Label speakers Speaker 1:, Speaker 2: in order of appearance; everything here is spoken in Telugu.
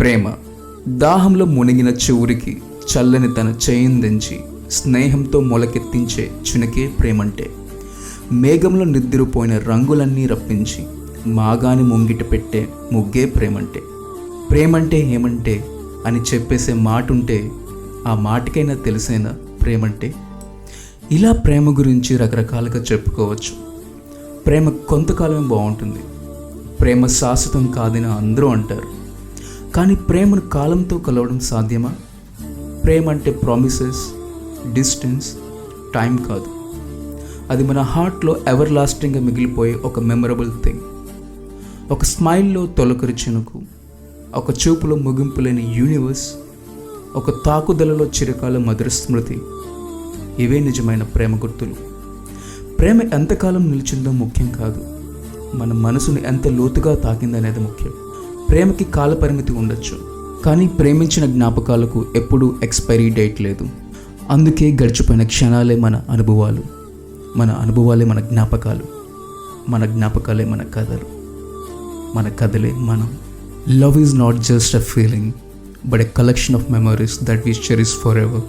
Speaker 1: ప్రేమ. దాహంలో మునిగిన చివురికి చల్లని తన చేయిందించి స్నేహంతో మొలకెత్తించే చునకే ప్రేమంటే. మేఘంలో నిద్రపోయిన రంగులన్నీ రప్పించి మాగాని ముంగిట పెట్టే ముగ్గే ప్రేమంటే. ప్రేమంటే ఏమంటే అని చెప్పేసే మాట ఉంటే ఆ మాటకైనా తెలిసేనా ప్రేమంటే? ఇలా ప్రేమ గురించి రకరకాలుగా చెప్పుకోవచ్చు. ప్రేమ కొంతకాలమే బాగుంటుంది. ప్రేమ శాశ్వతం కాదని అందరూ అంటారు. కానీ ప్రేమను కాలంతో కలవడం సాధ్యమా? ప్రేమ అంటే ప్రామిసెస్ డిస్టెన్స్ టైం కాదు. అది మన హార్ట్లో ఎవర్ లాస్టింగ్గా మిగిలిపోయే ఒక మెమరబుల్ థింగ్ ఒక స్మైల్లో తొలకరి చినుకు ఒక చూపులో ముగింపు లేని యూనివర్స్ ఒక తాకుదలలో చిరకాల మధుర స్మృతి. ఇవే నిజమైన ప్రేమ గుర్తులు. ప్రేమ ఎంతకాలం నిలిచిందో ముఖ్యం కాదు. మన మనసును ఎంత లోతుగా తాకిందనేది ముఖ్యం. ప్రేమకి కాలపరిమితి ఉండొచ్చు కానీ ప్రేమించిన జ్ఞాపకాలకు ఎప్పుడూ ఎక్స్పైరీ డేట్ లేదు. అందుకే గడిచిపోయిన క్షణాలే మన అనుభవాలు మన అనుభవాలే మన జ్ఞాపకాలు మన జ్ఞాపకాలే మన కథలు మన కథలే మనం. Love is not just a feeling but a collection of memories that we cherish forever